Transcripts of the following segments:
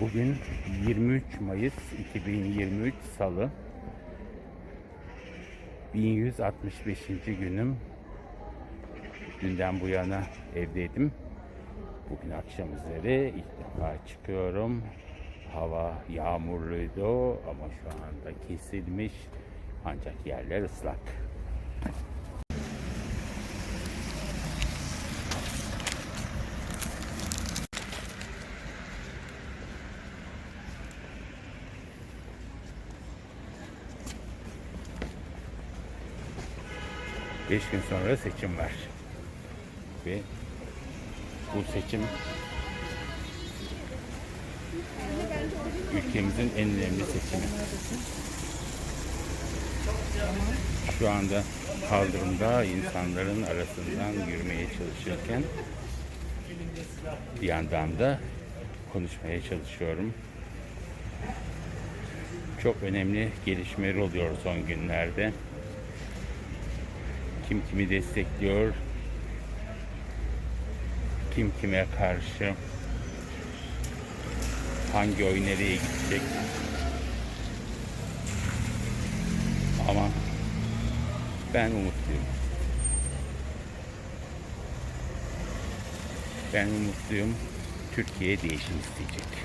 Bugün 23 Mayıs 2023 Salı. 1165. günüm. Dünden bu yana evdeydim. Bugün akşam üzere ilk defa çıkıyorum. Hava yağmurluydu ama şu anda kesilmiş. Ancak yerler ıslak. Beş gün sonra seçim var. Ve bu seçim ülkemizin en önemli seçimi. Şu anda kaldırımda insanların arasından yürümeye çalışırken bir yandan da konuşmaya çalışıyorum. Çok önemli gelişmeler oluyor son günlerde. Kim kimi destekliyor, kim kime karşı, hangi oy nereye gidecek. Ama ben umutluyum. Ben umutluyum. Türkiye değişim isteyecek.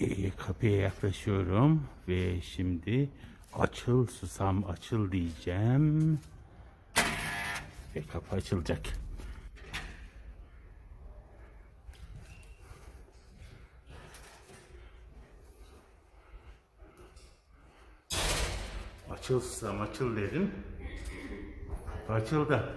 Ee, kapıya yaklaşıyorum ve şimdi açıl susam açıl diyeceğim. Ve kapı açılacak. Açıl susam açıl dedim. Açıldı.